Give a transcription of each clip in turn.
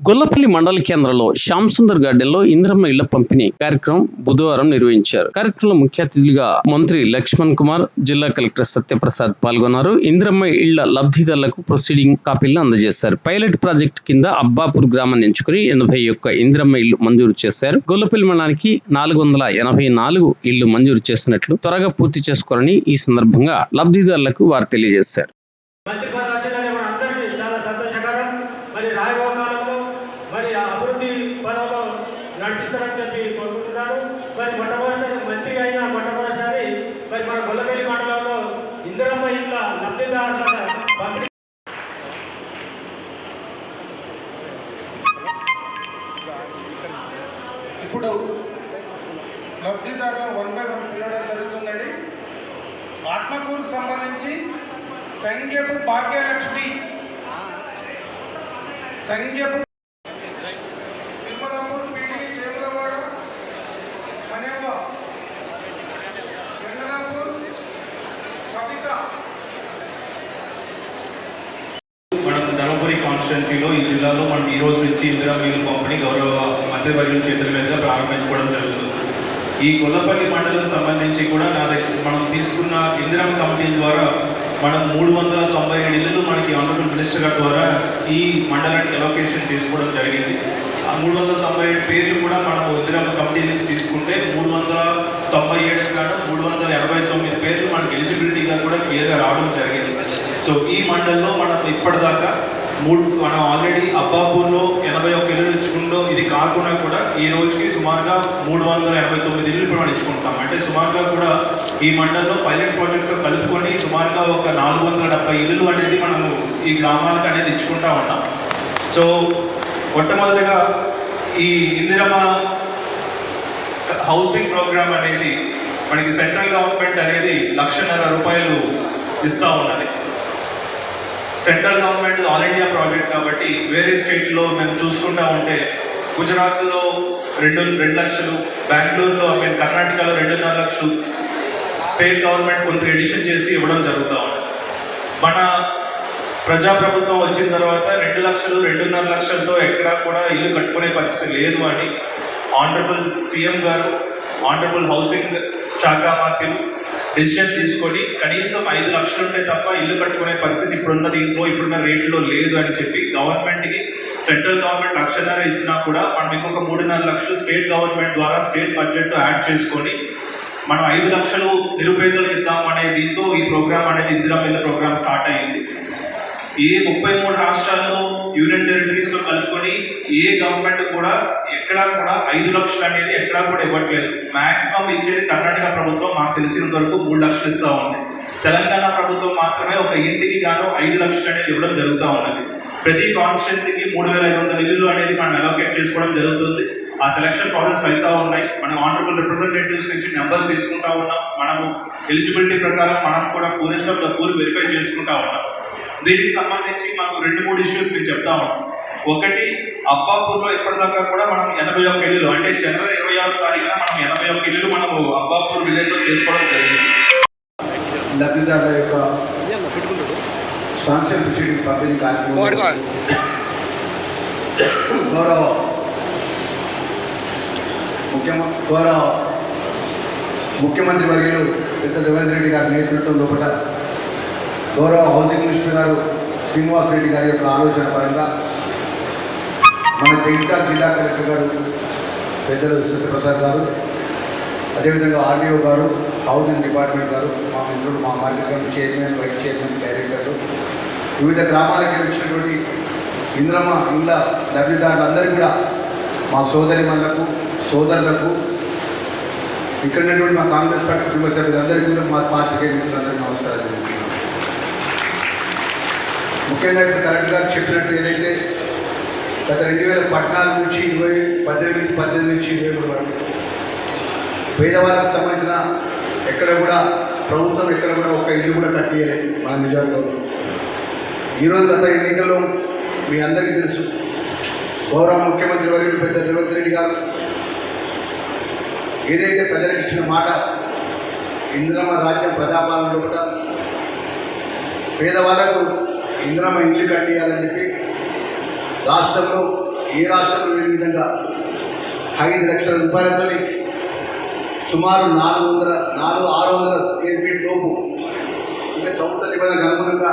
గొల్లపల్లి మండల కేంద్రంలో శ్యామ్ సుందర్ గార్డెన్లో ఇంద్రమ్మ ఇళ్ళ పంపిణీ కార్యక్రమం బుధవారం నిర్వహించారు. కార్యక్రమంలో ముఖ్య అతిథులుగా మంత్రి లక్ష్మణ్ కుమార్ జిల్లా కలెక్టర్ సత్యప్రసాద్ పాల్గొన్నారు. ఇంద్రమ్మ ఇళ్ళ లబ్ధిదారులకు ప్రొసీడింగ్ కాపీలను అందజేశారు. పైలట్ ప్రాజెక్ట్ కింద అబ్బాపూర్ గ్రామాన్ని ఎంచుకుని ఎనభై ఒక్క ఇంద్రమ్మ ఇళ్ళు మంజూరు చేశారు. గొల్లపల్లి మండలానికి నాలుగు వందల ఎనభై నాలుగు ఇళ్ళు మంజూరు చేసినట్లు త్వరగా పూర్తి చేసుకోవాలని ఈ సందర్భంగా లబ్ధిదారులకు వారు తెలియజేశారు మంత్రి పదవి వచ్చిందని మన అందరికీ చాలా సంతోషకరం మరి రాయబో కాలంలో మరి ఆ అభివృద్ధి పదంలో నడిపిస్తారని చెప్పి కోరుకుంటున్నాను మరి మొట్టమొదటిసారి మంత్రి అయిన మొట్టమొదటిసారి మరి మన గొల్లపల్లి మండలంలో ఇందిరమ్మ ఇంట్ల లబ్ధిదారుల పంపిణీ ఇప్పుడు లబ్ధిదారులు వన్ బై వన్ పిలవడం జరుగుతుందండి. ఆత్మకూరు సంబంధించి సంఖ్యపు భాగ్యలక్ష్మి సంఖ్యపు మనం ధర్మపురి కాన్స్టిట్యున్సీలో ఈ జిల్లాలో మనం ఈ రోజు నుంచి ఇందిరా మిల్లు పంపిణీ గౌరవ మంత్రివర్యుల చేతుల మీదుగా ప్రారంభించుకోవడం జరుగుతుంది. ఈ గొల్లపల్లి మండలం సంబంధించి కూడా నా మనం తీసుకున్న ఇందిరా కంపెనీ ద్వారా మనం మూడు వందల తొంభై ఏడు ఇళ్ళు మనకి ఆనరబుల్ మినిస్టర్ గారి ద్వారా ఈ మండలానికి ఎలొకేషన్ చేసుకోవడం జరిగింది. ఆ మూడు వందల తొంభై ఏడు పేర్లు కూడా మనం ఇందిరా కమిటీ నుంచి తీసుకుంటే మూడు వందల తొంభై ఏడు కాదు మూడు వందల ఎనభై తొమ్మిది పేర్లు మనకి ఎలిజిబిలిటీగా కూడా క్లియర్గా రావడం జరిగింది. సో ఈ మండలంలో మనం ఇప్పటిదాకా మూడు మనం ఆల్రెడీ అబ్బాపూర్లో ఎనభై ఒక ఇల్లు ఇచ్చుకుంటూ ఇది కాకుండా కూడా ఈ రోజుకి సుమారుగా మూడు వందల ఎనభై తొమ్మిది ఇల్లు ఇప్పుడు మనం ఇచ్చుకుంటాం అంటే సుమారుగా కూడా ఈ మండలంలో పైలట్ ప్రాజెక్ట్ కలుపుకొని సుమారుగా ఒక నాలుగు వందల డెబ్బై ఇల్లు అనేది మనము ఈ గ్రామాలకు అనేది ఇచ్చుకుంటా ఉంటాం. సో మొట్టమొదటిగా ఈ ఇందిరమ్మ హౌసింగ్ ప్రోగ్రామ్ అనేది మనకి సెంట్రల్ గవర్నమెంట్ అనేది లక్షన్నర రూపాయలు ఇస్తూ ఉన్నది. Central government all India project కాబట్టి వేరే స్టేట్లో మేము చూసుకుంటా ఉంటే గుజరాత్లో రెండు రెండు లక్షలు బెంగళూరులో ఐ కర్ణాటకలో రెండున్నర లక్షలు స్టేట్ గవర్నమెంట్ కొంత ఎడిషన్ చేసి ఇవ్వడం జరుగుతూ ఉంది. మన ప్రజాప్రభుత్వం వచ్చిన తర్వాత రెండు లక్షలు రెండున్నర లక్షలతో ఎక్కడా కూడా ఇల్లు కట్టుకునే పరిస్థితి లేదు అని honourable CM garu honourable housing శాఖ మంత్రులు డిసిషన్ తీసుకొని కనీసం ఐదు లక్షలు ఉంటే తప్ప ఇల్లు కట్టుకునే పరిస్థితి ఇప్పుడున్నది ఇంకో ఇప్పుడున్న రేట్లో లేదు అని చెప్పి గవర్నమెంట్కి సెంట్రల్ గవర్నమెంట్ లక్షన్నర ఇచ్చినా కూడా మనం ఇంకొక మూడున్నర లక్షలు స్టేట్ గవర్నమెంట్ ద్వారా స్టేట్ బడ్జెట్తో యాడ్ చేసుకొని మనం ఐదు లక్షలు నిరుపేదలకు ఇద్దాం అనే దీంతో ఈ ప్రోగ్రామ్ అనేది ఇందిరా పిల్ల ప్రోగ్రామ్ స్టార్ట్ అయింది. ఏ ముప్పై మూడు రాష్ట్రాల్లో యూనియన్ టెరిటరీస్లో కలుపుకొని ఏ గవర్నమెంట్ కూడా ఎక్కడా కూడా ఐదు లక్షలు అనేది ఎక్కడా కూడా ఇవ్వట్లేదు. మాక్సిమం ఇచ్చేది కర్ణాటక ప్రభుత్వం మాకు తెలిసినంత వరకు మూడు లక్షలు ఇస్తూ ఉంది. తెలంగాణ ప్రభుత్వం మాత్రమే ఒక ఇంటికి గాను ఐదు లక్షలు అనేది ఇవ్వడం జరుగుతూ ఉన్నది. ప్రతి కాన్స్టిట్యున్సీకి మూడు వేల ఐదు వందల ఇల్లు అనేది మనం అలోకేట్ చేసుకోవడం జరుగుతుంది. ఆ సెలక్షన్ ప్రాసెస్ వెళ్తూ ఉన్నాయి. మనం ఆనరబుల్ రిప్రజెంటేటివ్స్ నుంచి నెంబర్స్ తీసుకుంటా ఉన్నాం. మనము ఎలిజిబిలిటీ ప్రకారం మనం కూడా పూరెస్ట్ ఆఫ్ వెరిఫై చేసుకుంటా ఉన్నాం. దీనికి సంబంధించి మనకు రెండు మూడు ఇష్యూస్ నేను చెప్తా ఉన్నాం. ఒకటి అబ్బాపూర్లో ఇప్పటిదాకా కూడా మనం ఎనభై ఒక్క ఇల్లు అంటే జనవరి ఇరవై ఆరు తారీఖున మనం ఎనభై ఒక్క ఇల్లు మనం అబ్బాపూర్ విలేజ్లో చేసుకోవడం జరిగింది. లబ్ధిదారుల యొక్క సంక్షేమ చెడు పంపిణీ కార్యక్రమం గౌరవ ముఖ్యమ గౌరవ ముఖ్యమంత్రి వర్యులు పెద్ద రేవంత్ రెడ్డి గారి నేతృత్వం లోపల గౌరవ హౌసింగ్ మినిస్టర్ గారు శ్రీనివాస్ రెడ్డి గారి యొక్క ఆలోచన పరంగా మన జగిత్యాల జిల్లా కలెక్టర్ గారు పెద్దలు సత్యప్రసాద్ గారు అదేవిధంగా ఆర్డీఓ గారు హౌసింగ్ డిపార్ట్మెంట్ గారు మా మిత్రులు మా market committee chairman vice chairman డైరెక్టర్లు వివిధ గ్రామాలకు వచ్చినటువంటి ఇంద్రమ్మ ఇళ్ళ లబ్ధిదారులందరూ కూడా మా సోదరి మనులకు సోదరులకు ఇక్కడ ఉన్నటువంటి మా కాంగ్రెస్ పార్టీ కుటుంబ సభ్యులందరికీ కూడా మా పార్టీకి మిత్రులందరికీ నమస్కారాలు ముఖ్యంగా ఇప్పుడు కరెక్ట్గా చెప్పినట్టు ఏదైతే గత రెండు వేల పద్నాలుగు నుంచి ఇరవై పద్దెనిమిది పద్దెనిమిది నుంచి ఇరవై మూడు వరకు పేదవాళ్ళకి సంబంధించిన ఎక్కడ కూడా ప్రభుత్వం ఎక్కడ కూడా ఒక ఇల్లు కూడా కట్టియలేదు మన నిజామాబాద్లో ఈరోజు గత ఎన్నికల్లో మీ అందరికీ తెలుసు గౌరవ ముఖ్యమంత్రి వర్యులు పెద్ద రేవంత్ రెడ్డి గారు ఏదైతే ప్రజలకు ఇచ్చిన మాట ఇంద్రమ రాజ్యం ప్రజాపాలనలో కూడా పేదవాళ్ళకు ఇంద్రమ ఇండ్లు కట్టేయాలని చెప్పి రాష్ట్రంలో ఏ రాష్ట్రంలో లేని విధంగా ఐదు లక్షల రూపాయలతో సుమారు నాలుగు వందల నాలుగు ఆరు వందల స్క్వేర్ ఫీట్ లోపు అంటే ప్రభుత్వ నిబంధనకు అనుగుణంగా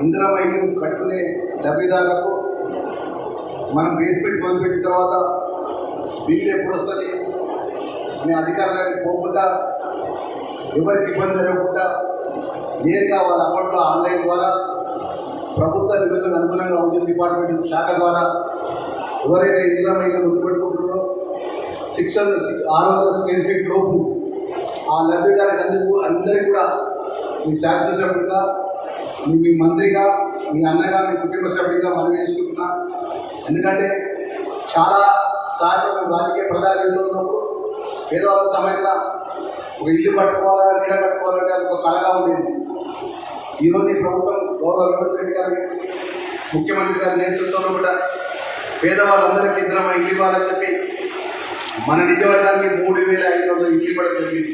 ఇందిరా కట్టుకునే లబ్ధిదారులకు మనం బేస్మెంట్ మొదలుపెట్టిన తర్వాత బిల్లు ఎప్పుడు వస్తుంది? అనే అధికారులకు పోకుండా ఎవరికి ఇబ్బంది జరగకుండా నేరుగా వాళ్ళ అకౌంట్లో ఆన్లైన్ ద్వారా ప్రభుత్వ నిధులకు అనుగుణంగా ఉద్యోగ డిపార్ట్మెంట్ శాఖ ద్వారా ఎవరైతే ఇందిరా మైలు గుర్తుపెట్టుకుంటున్నారో సిక్స్ హండ్రెడ్ సిక్స్ ఆరు వందల స్క్వేర్ ఫీట్ లోపు ఆ లబ్ధిదారులకు అందుకు అందరికీ కూడా మీ శాసనసభ్యుడిగా మీ మీ మంత్రిగా మీ అన్నగా మీ కుటుంబ సభ్యుడిగా మనం చేసుకుంటున్నా. ఎందుకంటే చాలా సార్లు మేము రాజకీయ ప్రధానిలో ఉన్నప్పుడు ఏదో ఒక సమయంలో ఒక ఇల్లు కట్టుకోవాలా నీడ కట్టుకోవాలంటే అది ఒక కళగా ఉండేది. ఈరోజు ఈ ప్రభుత్వం గౌరవ రేవంత్ రెడ్డి గారి ముఖ్యమంత్రి గారి నేతృత్వంలో కూడా పేదవాళ్ళందరికీ ఇద్దరమై ఇల్లు ఇవ్వాలని చెప్పి మన నిజవర్గానికి మూడు వేల ఐదు వందల ఇల్లు ఇవ్వడం జరిగింది.